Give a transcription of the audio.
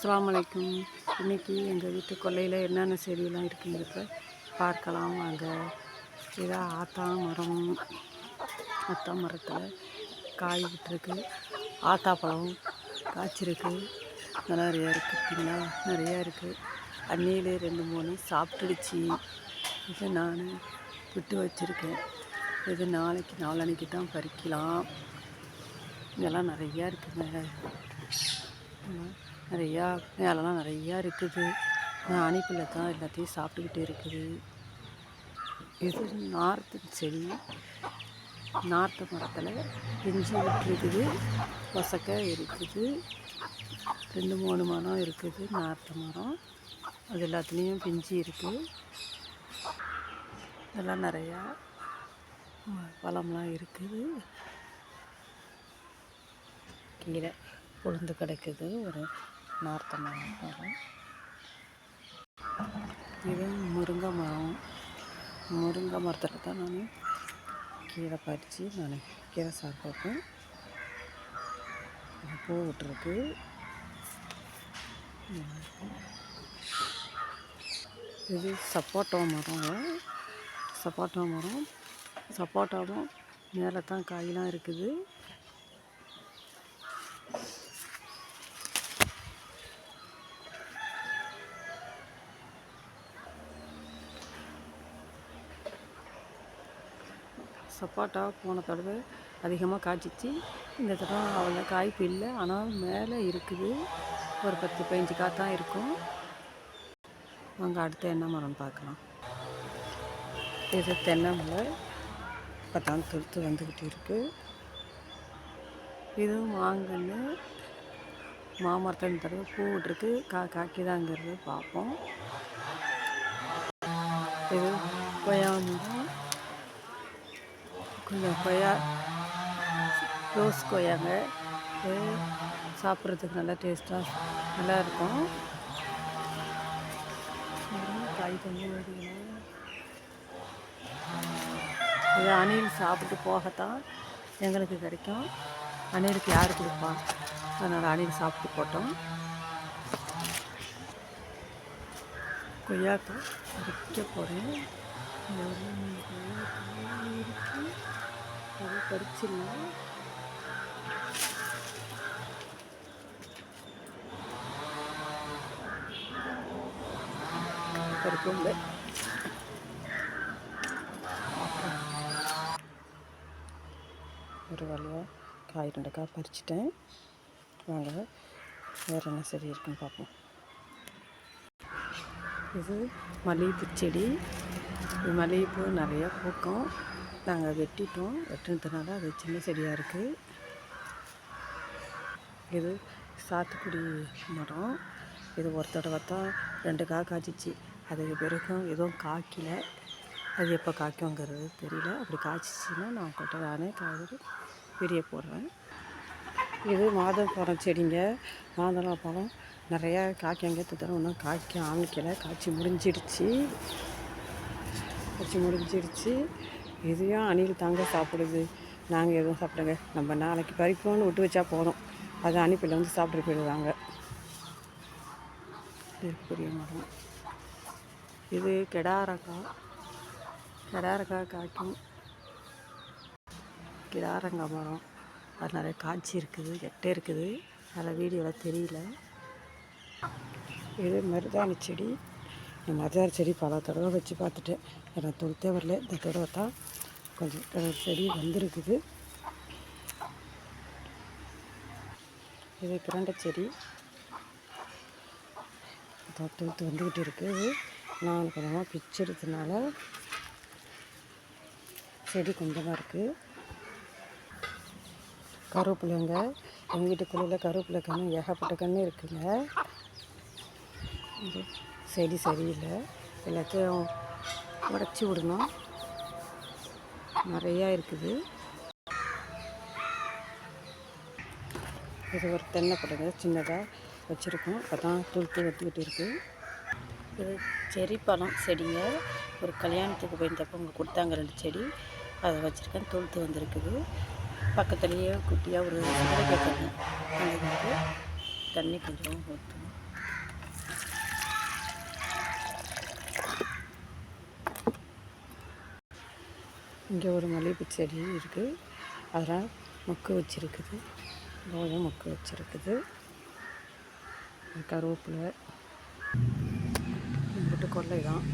அஸ்ஸலாமு அலைக்கும். இன்றைக்கி எங்கள் வீட்டு கொல்லையில் என்னென்ன செடியெல்லாம் இருக்குங்கிறத பார்க்கலாம் வாங்க. இதாக ஆத்தா மரம் ஆத்தா மரத்தில் காய் விட்டுருக்கு. ஆத்தா பழம் காய்ச்சிருக்கு. இதெல்லாம் நிறையா இருக்குது பார்த்தீங்களா நிறையா இருக்குது அன்னியிலே ரெண்டு மூணு சாப்பிட்டுடுச்சு. இது நான் விட்டு வச்சுருக்கேன். இது நாளைக்கு நாளன்னைக்கு தான் பறிக்கலாம். இதெல்லாம் நிறையா இருக்குங்க. நிறையா வேலைலாம் நிறையா இருக்குது. அணிப்பில் தான் எல்லாத்தையும் சாப்பிட்டுக்கிட்டு இருக்குது. இது நார்த்து செடி நார்த்து மரத்தில் பிஞ்சு விட்டுருக்குது. வசக்க இருக்குது. ரெண்டு மூணு மரம் இருக்குது. நார்த்து மரம். அது எல்லாத்துலேயும் பிஞ்சு இருக்குது இதெல்லாம் நிறையா பழம்லாம் இருக்குது. கீழே உளுந்து கிடக்குது. ஒரு நார்த்த மரம் மரம் இது முருங்கை மரம். முருங்கை மரத்தில் தான் நான் கீரை பறித்து நான் கீரை சாப்பிட்றேன் பூ விட்டுருக்கு. இது சப்போட்டா மரம். சப்போட்டா மரம். சப்போட்டாவும் மேலே தான் காயெலாம் இருக்குது. சப்போட்டா போன தடவை அதிகமாக காய்ச்சிச்சு. இந்த தடவை அவ்வளோ காய்ப்பு இல்லை. ஆனால் மேலே இருக்குது. ஒரு பத்து பதினஞ்சு காத்தான் இருக்கும். வாங்க அடுத்து என்ன மரம்னு பார்க்கலாம். இது தென்னை மலை. இப்போ தான் துளுத்து வந்துக்கிட்டு இருக்குது இதுவும் வாங்கன்னு மாமரத்தை இந்த தடவை பூ விட்ருக்கு கா காக்கிதாங்கிறது பார்ப்போம். இது கொய்யா மரம் கொஞ்சம் கொய்யா ரோஸ் கொய்யாங்க. இது சாப்பிட்றதுக்கு நல்லா டேஸ்ட்டாக நல்லா இருக்கும் காய் தண்ணி இது அணில் சாப்பிட்டு போகத்தான் எங்களுக்கு கிடைக்கும். அணிலுக்கு யார் கொடுப்பா? அதனால் அணில் சாப்பிட்டு போட்டோம். கொய்யாக்காய் பறிக்க போகிறேன் படிச்சிடலாம் பறிச்சிடலாம் பறிக்கும் ஒரு வழியாக காய் ரெண்டு காய் பறிச்சிட்டேன் வாங்க வேறு என்ன செடி இருக்குன்னு பார்ப்போம் இது மல்லிகைப்பூ செடி. இது மல்லிகைப்பூ நிறையா பூக்கும். நாங்கள் வெட்டிட்டோம். வெட்டினதுனால அது சின்ன செடியாக இருக்குது இது சாத்துக்குடி மரம். இது ஒரு தடவை தான் ரெண்டு காய் காய்ச்சிச்சு. அதுக்கு பிறகும் எதுவும் காய்க்கல. அது எப்போ காய்க்குங்கிறது தெரியல. அப்படி காய்ச்சிச்சின்னா நான் உங்கள்கிட்ட நானே காய்கறி விரிய போடுறேன். இது மாதுளம்பழம் செடிங்க. மாதுளம் பழம் நிறையா காய்க்காங்க தவிர இன்னும் காய்க்க ஆரம்பிக்கலை. காய்ச்சி முடிஞ்சிடுச்சு. சமைச்சு முடிஞ்சிருச்சு. இதையும் அணில் தாங்க சாப்பிடுது. நாங்கள் எதுவும் சாப்பிடுங்க நம்ம நாளைக்கு பறிப்போம்னு விட்டு வச்சா போதும். அது அணிப்பில் வந்து சாப்பிட்டு போயிடுவாங்க. இது பெரிய மரம். இது கெடாரக்காய். கெடாரக்காய் காய்க்கும். கிடாரங்காய் மரம். அது நிறைய காய்ச்சி இருக்குது. எட்டே இருக்குது. அதில் வீடியோவில் தெரியல. இது மருதாணி செடி. இந்த மருதாணி செடி பல தடவை வச்சு பார்த்துட்டேன். எனக்கு தொழுத்தே வரல. இந்த தடவை தான் கொஞ்சம் செடி வந்திருக்குது. இது பிரண்டை செடி. இதோ துளுத்து வந்துக்கிட்டு இருக்குது நான் கொஞ்சமாக பிச்செடுத்தனால செடி கொஞ்சமாக இருக்குது கருவேப்பிலைங்க. எங்கள் வீட்டுக்குள்ளே கருவேப்பிலை கன்று ஏகப்பட்ட கன்று இருக்குங்க. இது செடி சரியில்லை. எல்லாத்தையும் உடச்சி விடணும். நிறையா இருக்குது. இது ஒரு தென்னை படங்க சின்னதாக வச்சுருக்கோம். இப்போ தான் துளுத்து வந்துக்கிட்டு இருக்குது இது செரி பழம் செடிங்க. ஒரு கல்யாணத்துக்கு போயிருந்தப்போ அவங்க கொடுத்தாங்க ரெண்டு செடி. அதை வச்சுருக்கேன். துளுத்து வந்திருக்குது. பக்கத்துலேயே குட்டியாக ஒரு சுரைக்காய் கன்று அந்த வந்து தண்ணி கொஞ்சம் ஊற்றணும் இங்கே ஒரு மல்லிகைப்பூ செடி இருக்குது அதெல்லாம் மொக்கு வச்சுருக்குது. ரோஜா மொக்கு வச்சுருக்குது. கருவேப்பிலை. இங்கிட்டு கொல்லை தான்